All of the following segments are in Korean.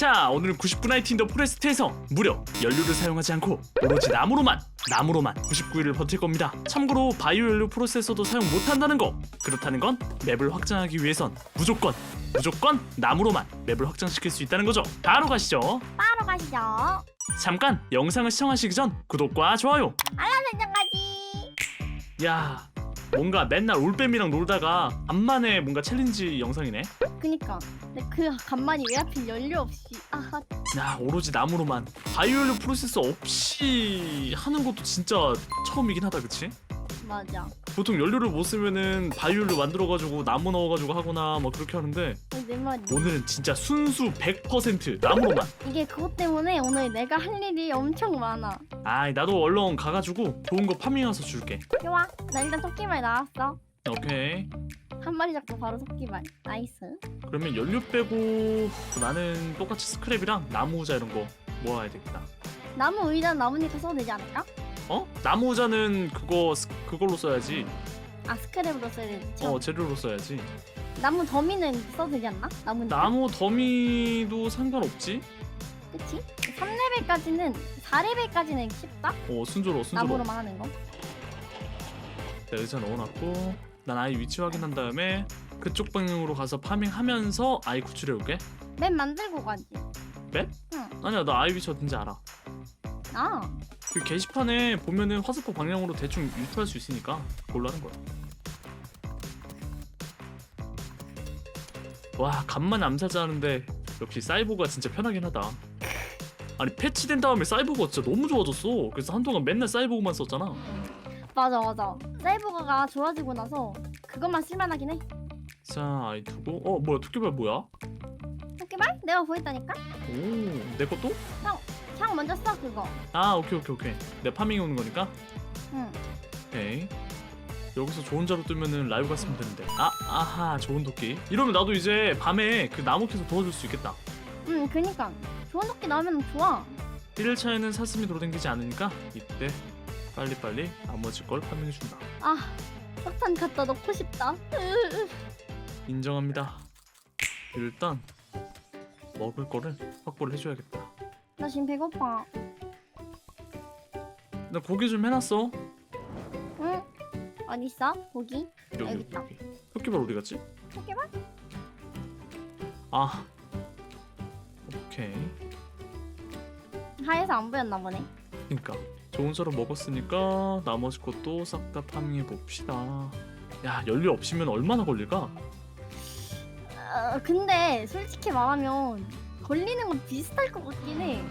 자 오늘은 99 나이트 인더 포레스트에서 무려 연료를 사용하지 않고 오로지 나무로만 나무로만 99일을 버틸 겁니다. 참고로 바이오 연료 프로세서도 사용 못한다는 거. 그렇다는 건 맵을 확장하기 위해선 무조건 무조건 나무로만 맵을 확장시킬 수 있다는 거죠. 바로 가시죠. 바로 가시죠. 잠깐 영상을 시청하시기 전 구독과 좋아요. 알람 설정까지. 야 뭔가 맨날 올빼미랑 놀다가 간만에 뭔가 챌린지 영상이네 그니까. 근데 그 간만이 왜 하필 연료 없이. 아, 야 오로지 나무로만 바이오연료 프로세서 없이 하는 것도 진짜 처음이긴 하다 그치? 맞아. 보통 연료를 못 쓰면은 바이오연료 만들어가지고 나무 넣어가지고 하거나 막 그렇게 하는데 어, 내 말이. 오늘은 진짜 순수 100% 나무로만 이게 그것 때문에 오늘 내가 할 일이 엄청 많아. 아이 나도 얼른 가가지고 좋은 거 파밍해서 줄게 좋아. 나 일단 토끼말 나왔어. 오케이 한 마리 잡고 바로 토끼말. 나이스. 그러면 연료 빼고 나는 똑같이 스크랩이랑 나무 의자 이런 거 모아야 되겠다 나무 의자 나무니까 써도 되지 않을까? 어? 나무 의자는 그거 스- 그걸로 써야지 아 스크랩으로 써야 되지. 어 재료로 써야지 나무 더미는 써도 되지 않나? 나무 나무 더미도 상관없지? 그치? 3레벨까지는 4레벨까지는 쉽다? 어 순조로워 순조로워 나무로만 하는 거. 자, 의자 넣어놨고 난 아이 위치 확인한 다음에 그쪽 방향으로 가서 파밍하면서 아이 구출해 올게 맵 만들고 가지. 아니야 나 아이 위치 어딘지 알아 아 그 게시판에 보면은 화살표 방향으로 대충 유추할 수 있으니까 그걸로 하는 거야 와 간만에 암살자 하는데 역시 사이보가 진짜 편하긴 하다 아니 패치된 다음에 사이보가 진짜 너무 좋아졌어 그래서 한동안 맨날 사이보그만 썼잖아 맞아 맞아. 사이버가 좋아지고 나서 그것만 쓸만하긴 해. 자 아이 두고 어 뭐야 토끼발 뭐야? 토끼말? 내가 보였다니까? 오내 것도? 창 먼저 써 그거. 아 오케이 오케이 오케이. 내 파밍해 오는 거니까? 응. 오케이. 여기서 좋은 자로 뜨면은 라이브 갔으면 되는데. 아 아하 좋은 도끼. 이러면 나도 이제 밤에 그 나무 캐서 도와줄 수 있겠다. 응 그니까. 좋은 토끼 나오면 좋아. 1일차에는 사슴이 돌아다니지 않으니까 이때 빨리빨리 나머지 걸 파밍해 준다. 아 석탄 갖다 넣고 싶다. 인정합니다. 일단 먹을 거를 확보를 해줘야겠다 나 지금 배고파. 나 고기 좀 해놨어 응? 어디 있어? 고기? 여기 여기 여기 있다. 여기 토끼발 어디 갔지? 토끼말? 아 오케이 하에서 안 보였나 보네. 그니까 좋은 사로 먹었으니까 나머지 것도 싹 다 파밍해 봅시다. 야 연료 없이면 얼마나 걸릴까? 어, 근데 솔직히 말하면 걸리는 건 비슷할 것 같긴 해.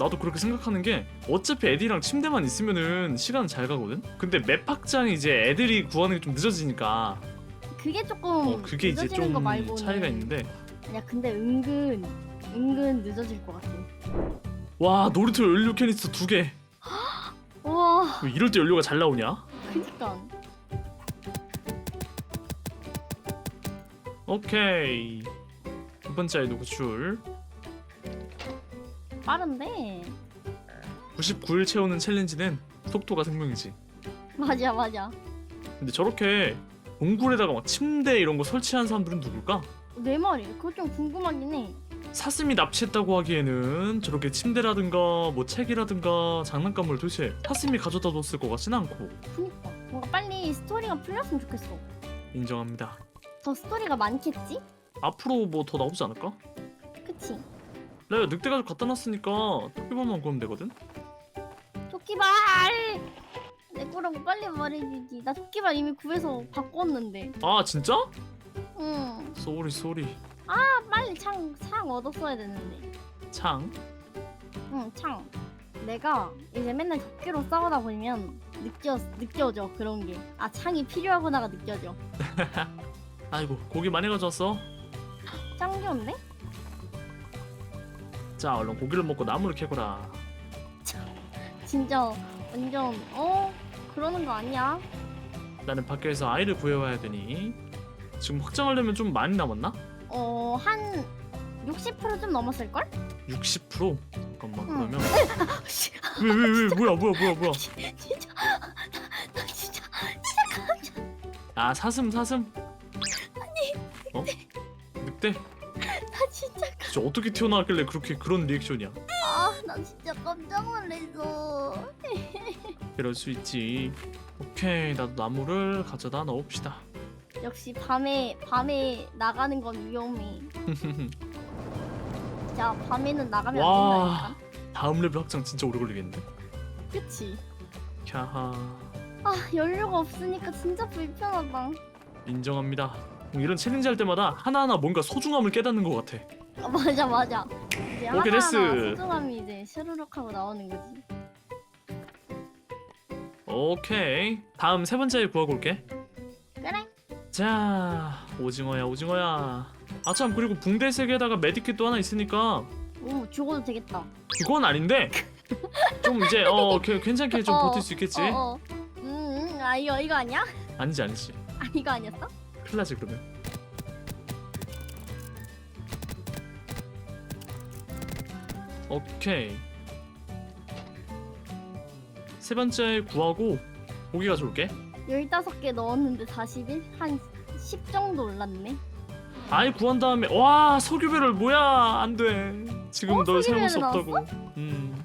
나도 그렇게 생각하는 게 어차피 애들이랑 침대만 있으면은 시간 잘 가거든. 근데 맵 확장이 이제 애들이 구하는 게 좀 늦어지니까 그게 조금 어 그게 이제 늦어지는 좀 거 말고는 차이가 있는데 야 근데 은근 은근 늦어질 것 같아. 와 놀이터 연료 캐니스터 두 개. 왜 이럴 때 연료가 잘 나오냐? 그니까 오케이 두 번째 아이도 구출. 빠른데 99일 채우는 챌린지는 속도가 생명이지. 맞아 맞아 근데 저렇게 동굴에다가 막 침대 이런 거 설치한 사람들은 누굴까? 내 말이 그거 좀 궁금하긴 해 사슴이 납치했다고 하기에는 저렇게 침대라든가 뭐 책이라든가 장난감을 도대체 사슴이 가져다 뒀을 것 같진 않고 그니까 뭔가 빨리 스토리가 풀렸으면 좋겠어 인정합니다. 더 스토리가 많겠지? 앞으로 뭐 더 나오지 않을까? 그치 내가 늑대 가죽 갖다 놨으니까 토끼발만 구하면 되거든? 토끼발! 내 거라고 빨리 말해주지. 나 토끼발 이미 구해서 바꿨는데. 아 진짜? 응. 쏘리 쏘리. 아, 빨리 창, 창 얻었어야 되는데. 창? 응 창. 내가 이제 맨날 도끼로 싸우다 보면 느껴, 느껴져 그런 게 아 창이 필요하구나가 느껴져. 아이고 고기 많이 가져왔어. 짱 좋은데? 자 얼른 고기를 먹고 나무를 캐거라 진짜 완전 어? 그러는 거 아니야? 나는 밖에서 아이를 구해와야 되니 지금 확장하려면 좀 많이 남았나? 어, 한 60%좀 넘었을 걸? 60%? 잠깐만 응. 그러면 왜왜 왜 뭐야 뭐야 뭐야 뭐야 진짜 나 진짜 아 사슴 사슴 아니 어? 늑대 나 진짜 진짜 어떻게 튀어나왔길래 그렇게 그런 리액션이야? 아나 진짜 깜짝 놀랐어. 이럴 수 있지. 오케이 나도 나무를 가져다 넣읍시다. 역시 밤에 밤에 나가는 건 위험해. 자 밤에는 나가면 와. 안 된다니까. 다음 레벨 확장 진짜 오래 걸리겠는데. 그치? 캬하. 아 연료가 없으니까 진짜 불편하다. 인정합니다. 이런 챌린지 할 때마다 하나하나 뭔가 소중함을 깨닫는 것 같아 아, 맞아 맞아. 이제 오케이, 하나하나 됐어. 소중함이 이제 슈르륵 하고 나오는 거지. 오케이. 다음 세 번째 구하고 올게. 그래. 자 오징어야 오징어야. 아 참 그리고 붕대 세 개에다가 메디킷도 하나 있으니까. 오 죽어도 되겠다. 그건 아닌데? 좀 이제 어 그- 괜찮게 좀 어, 버틸 수 있겠지? 어, 어. 음, 음, 아 이거 이거 아니야? 아니지 아니지. 아 이거 아니었어? 큰일 나지 그러면 오케이. 세 번째 구하고 고기 가져올게. 15개 넣었는데 41? 한 10 정도 올랐네. 아이 구한 다음에 와 석유배럴 뭐야? 안돼. 지금 어? 널 사용할 수 석유배럴 없다고. 음.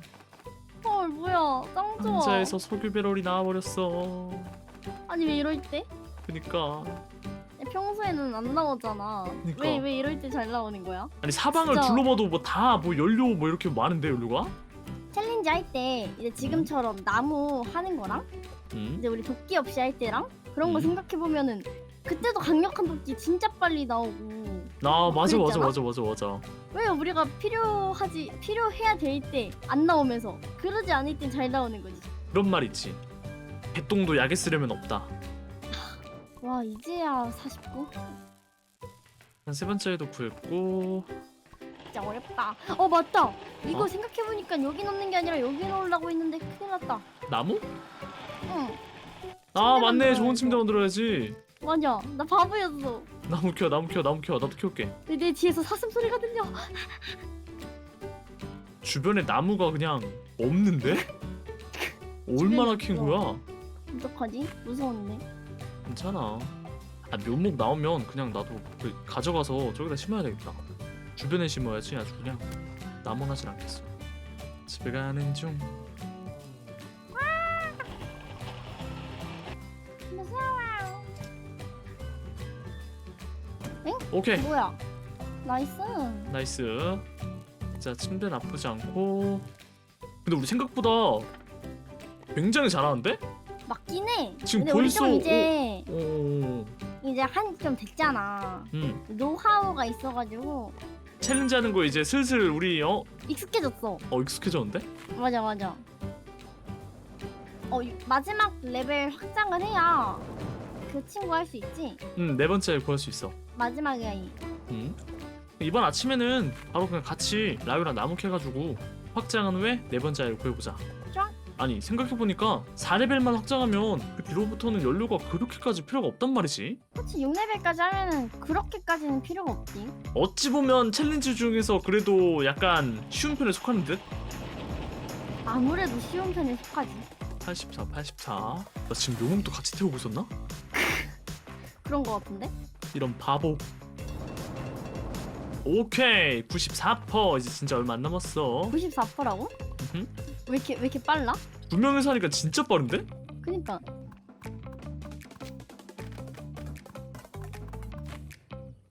헐 뭐야. 짱 좋아. 한자에서 석유배럴이 나와버렸어. 아니 왜 이럴 때? 그니까 평소에는 안 나오잖아 그니까. 왜 왜 이럴 때 잘 나오는 거야? 아니 사방을 진짜. 둘러봐도 뭐 다 뭐 연료 뭐 이렇게 많은데 연료가 챌린지 할 때 이제 지금처럼 나무 하는 거랑 음 이제 우리 도끼 없이 할 때랑 그런 거 음. 생각해 보면은 그때도 강력한 도끼 진짜 빨리 나오고 아 맞아 맞아 그랬잖아? 맞아 맞아 맞아 왜 우리가 필요하지 필요해야 될 때 안 나오면서 그러지 않을 땐 잘 나오는 거지 그런 말 있지 개똥도 약에 쓰려면 없다 와 이제야 49? 한 세 번째에도 구했고 진짜 어렵다 어 맞다 이거 어? 생각해보니까 여기 넣는 게 아니라 여기 넣으려고 했는데 큰일 났다 나무? 응 아 맞네. 좋은 침대 만들어야지 맞아 나 바보였어 나무 키워 나무 키워 나무 키워 나도 키울게 내, 내 뒤에서 사슴 소리가 들려 주변에 나무가 그냥 없는데? 얼마나 킨 거야? 어떡하지? 무서운데 괜찮아. 아 묘목 나오면 그냥 나도 그 가져가서 저기다 심어야 되겠다. 주변에 심어야지 아주 그냥 나무나질 않겠어. 집에 가는 중. 무서워 오케이. 뭐야? 나이스. 나이스. 자 침대 나쁘지 않고. 근데 우리 생각보다 굉장히 잘하는데? 맞긴 해. 지금 근데 우리 벌써- 좀 이제 오, 이제 한 좀 됐잖아. 음. 노하우가 있어가지고 챌린지 하는 거 이제 슬슬 우리 어, 익숙해졌어. 어 익숙해졌는데? 맞아 맞아. 어 이- 마지막 레벨 확장을 해야 그 친구 할 수 있지? 음 네 번째 구할 수 있어. 마지막이야 이. 음. 이번 아침에는 바로 그냥 같이 라유랑 나무 캐가지고 확장한 후에 네 번째 아이를 구해보자. 좋 아. 아니 생각해보니까 4레벨만 확장하면 그 뒤로부터는 연료가 그렇게까지 필요가 없단 말이지 그렇지 6레벨까지 하면은 그렇게까지는 필요가 없지 어찌 보면 챌린지 중에서 그래도 약간 쉬운 편에 속하는 듯? 아무래도 쉬운 편에 속하지 84, 84. 나 지금 묘목도 같이 태우고 있었나? 그런 거 같은데 이런 바보. 오케이, 94% 이제 진짜 얼마 안 남았어. 94%라고? 음흠. 왜 이렇게 왜 이렇게 빨라? 두 명이서 하니까 진짜 빠른데? 그니까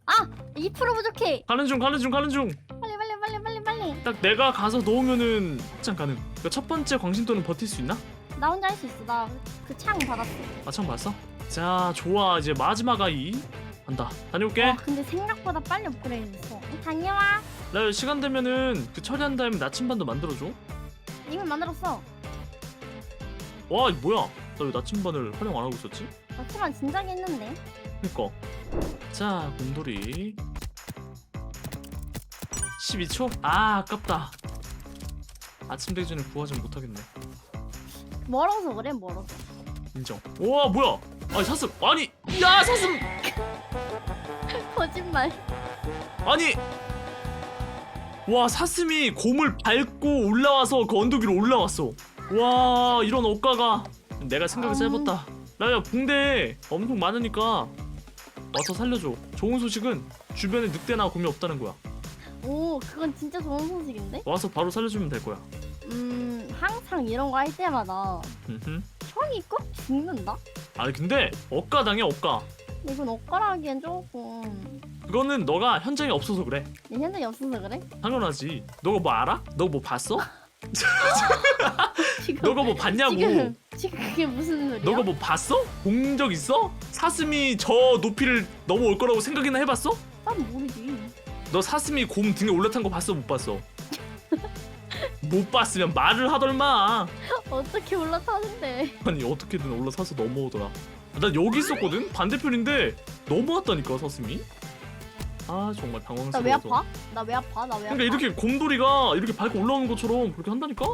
아! 2% 부족해! 가는 중, 가는 중, 가는 중. 빨리 빨리 빨리 빨리 빨리 딱 내가 가서 넣으면은 확장 가능. 그러니까 첫 번째 광신도는 버틸 수 있나? 나 혼자 할 수 있어 나 그 창 받았어 마창 봤어? 자, 좋아. 이제 마지막 아이 간다. 다녀올게. 와 근데 생각보다 빨리 업그레이드 됐어 다녀와 나 시간 되면은 그 처리한 다음에 나침반도 만들어줘. 이미 만들었어 와, 이거 뭐야? 나 왜 나침반을 활용 안 하고 있었지? 나치만 진작에 했는데. 그니까. 자 곰돌이. 12초? 아 아깝다. 아침 전에 구하지 못하겠네. 멀어서 그래 멀어서. 인정. 우와 뭐야? 아니 사슴. 아니 야 사슴! 거짓말. 아니! 와 사슴이 곰을 밟고 올라와서 그 언덕 위로 올라왔어 와 이런 억가가 내가 생각이 음. 짧았다 나야 붕대 엄청 많으니까 와서 살려줘 좋은 소식은 주변에 늑대나 곰이 없다는 거야 오 그건 진짜 좋은 소식인데? 와서 바로 살려주면 될 거야 음 항상 이런 거 할 때마다 음흠. 형이 꼭 죽는다? 아니 근데 억가당해 억가 이건 엇가라기엔 조금 그거는 너가 현장에 없어서 그래 내 현장이 없어서 그래? 당연하지 너가 뭐 알아? 너 뭐 봤어? 지금 너가 뭐 봤냐고 지금 지금 그게 무슨 소리야? 너가 뭐 봤어? 본 적 있어? 사슴이 저 높이를 넘어올 거라고 생각이나 해봤어? 난 모르지 너 사슴이 곰 등에 올라탄 거 봤어 못 봤어? 못 봤으면 말을 하덜마 어떻게 올라타는데 아니 어떻게든 올라서서 넘어오더라 난 여기 있었거든? 반대편인데 넘어왔다니까 사슴이 아 정말 나 당황스러워서 왜 아파? 나 왜 아파? 나 왜 아파? 그러니까 이렇게 곰돌이가 이렇게 밟고 올라오는 것처럼 그렇게 한다니까?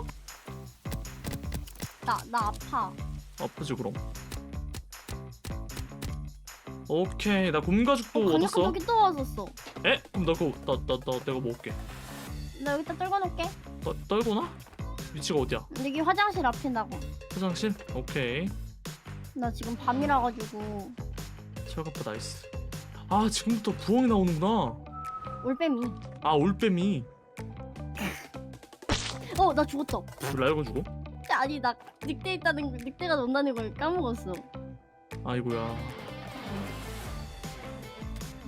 나, 나 아파 아프지 그럼 오케이 나 곰가죽도 어, 강력한 얻었어 독이 또 왔었어 에? 그럼 나 그거 나, 나, 나 내가 먹을게 나 여기다 떨궈 놓을게 떠, 떨거나? 위치가 어디야? 여기 화장실 앞인다고 화장실? 오케이 나 지금 밤이라 가지고 철갑바 나이스 아 지금부터 부엉이 나오는구나. 올빼미. 아 올빼미. 어 나 죽었어 라이가 주고? 아니 나 늑대 있다는 걸- 늑대가 논다는 걸 까먹었어. 아이고야.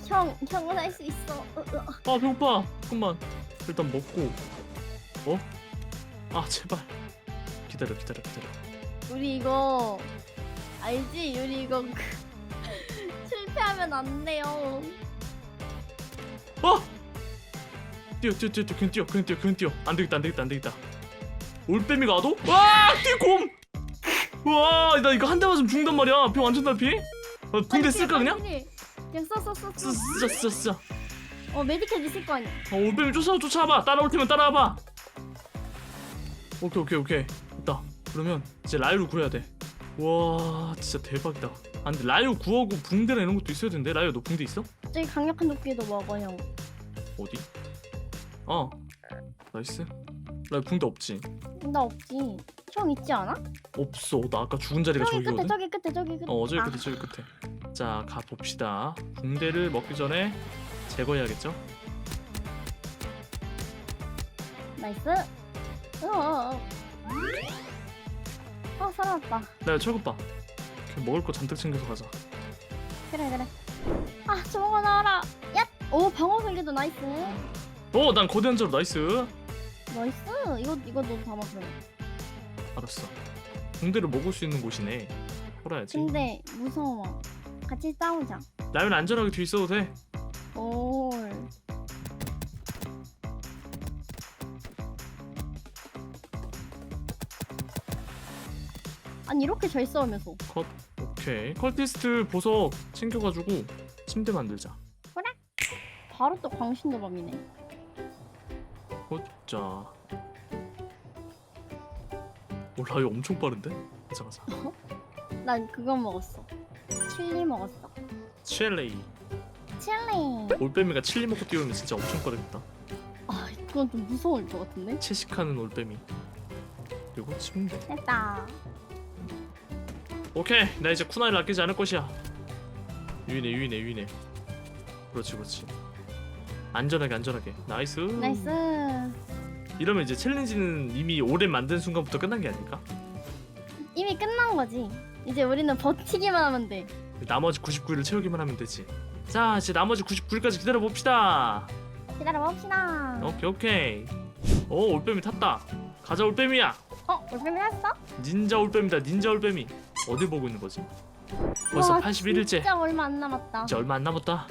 형 형은 할 수 있어. 아 배고파. 잠깐만. 일단 먹고. 어? 아 제발. 기다려 기다려 기다려. 우리 이거 알지? 우리 이거 실패하면 안 돼요. 어! 뛰어 뛰어 뛰어 뛰어. 그냥 뛰어 그냥 뛰어 그냥 뛰어. 안 되겠다 안 되겠다 안 되겠다. 올빼미가 와도? 와 뛰어 곰! 와나 이거 한 대 맞으면 죽는단 말이야. 병 완전 달피? 어, 붕대 쓸까 그냥? 그냥 써써써 쓰, 쓰자 쓰자 쓰자. 어 메디켓 있을 거 아니야. 어, 올빼미 쫓아 쫓아와봐. 따라올 테면 따라와봐. 오케이 오케이 오케이. 됐다. 그러면 이제 라이를 구해야 돼와 진짜 대박이다 아 근데 라이오 구하고 붕대나 이런 것도 있어야 되는데? 라이오 너 붕대 있어? 저기 강력한 도끼도 먹어 형 어디? 어. 나이스. 라이오 붕대 없지? 나 없지. 형 있지 않아? 없어. 나 아까 죽은 자리가 저기 끝에 저기거든. 저기 끝에 저기 끝에. 어 저기 아, 끝에 저기 끝에. 자 가봅시다. 붕대를 먹기 전에 제거해야겠죠? 나이스. 어어 어. 살아났다. 라이오 철갑봐. 그냥 먹을 거 잔뜩 챙겨서 가자. 그래 그래. 아 저거 나와라. 얍오 방어 설계도 나이스. 어난 거대한 자루 나이스. 나이스. 이거 이거 너도 담았어. 알았어. 붕대를 먹을 수 있는 곳이네. 홀아야지. 근데 무서워. 같이 싸우자. 라면 안전하게 뒤 있어도 돼. 올 아니 이렇게 잘 싸우면서 컷. 오케이. 컬티스트 보석 챙겨가지고 침대 만들자. 바로 또 광신도 밤이네 자. 오 라이 엄청 빠른데? 가자 가자. 난 그거 먹었어 칠리 먹었어 첼레이. 칠리 올빼미가 칠리 먹고 뛰어오면 진짜 엄청 빠르겠다. 아 그건 좀 무서울 것 같은데 채식하는 올빼미. 그리고 침대. 됐다 오케이. 나 이제 쿠나이를 아끼지 않을 것이야. 유인해 유인해 유인해. 그렇지 그렇지. 안전하게 안전하게. 나이스. 나이스 이러면 이제 챌린지는 이미 오랜 만든 순간부터 끝난 게 아닐까? 이미 끝난 거지 이제 우리는 버티기만 하면 돼 나머지 99일을 채우기만 하면 되지. 자, 이제 나머지 99일까지 기다려 봅시다. 기다려 봅시다 오케이, 오케이. 오, 올빼미 탔다. 가자, 올빼미야. 어? 올빼미 했어? 닌자 올빼미다, 닌자 올빼미. 어딜 보고 있는 거지? 벌써 와, 81일째. 진짜 얼마 안 남았다 이제 얼마 안 남았다.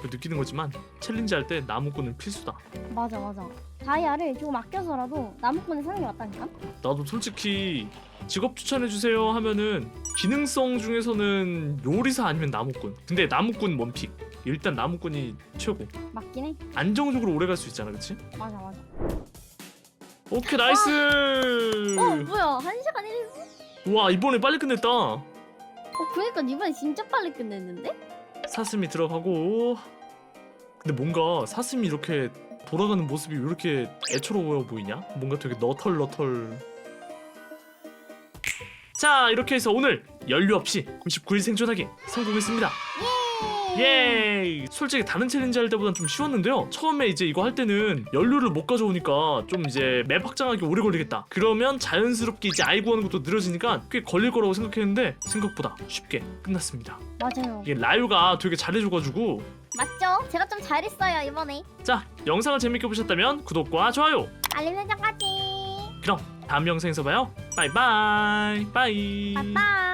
그 느끼는 거지만 챌린지 할 때 나무꾼은 필수다. 맞아 맞아 다이아를 조금 아껴서라도 나무꾼에 사는 게 맞다니까 나도 솔직히 직업 추천해 주세요 하면은 기능성 중에서는 요리사 아니면 나무꾼. 근데 나무꾼 원픽. 일단 나무꾼이 최고. 맞긴 해 안정적으로 오래 갈 수 있잖아, 그렇지? 맞아 맞아 오케이 나이스. 어 뭐야 한 시간 1분? 와 이번에 빨리 끝냈다. 어 그니까 이번에 진짜 빨리 끝냈는데? 사슴이 들어가고. 근데 뭔가 사슴이 이렇게 돌아가는 모습이 왜 이렇게 애처로워 보이냐? 뭔가 되게 너털 너털. 자 이렇게 해서 오늘 연료 없이 99일 생존하기 성공했습니다. 예이! 솔직히 다른 챌린지 할 때보단 좀 쉬웠는데요. 처음에 이제 이거 할 때는 연료를 못 가져오니까 좀 이제 맵 확장하기 오래 걸리겠다. 그러면 자연스럽게 이제 아이 구하는 것도 늘어지니까 꽤 걸릴 거라고 생각했는데 생각보다 쉽게 끝났습니다. 맞아요. 이게 라유가 되게 잘해줘가지고 맞죠? 제가 좀 잘했어요 이번에. 자 영상을 재밌게 보셨다면 구독과 좋아요. 알림 설정까지. 그럼 다음 영상에서 봐요. 바이바이. 바이. 빠빠.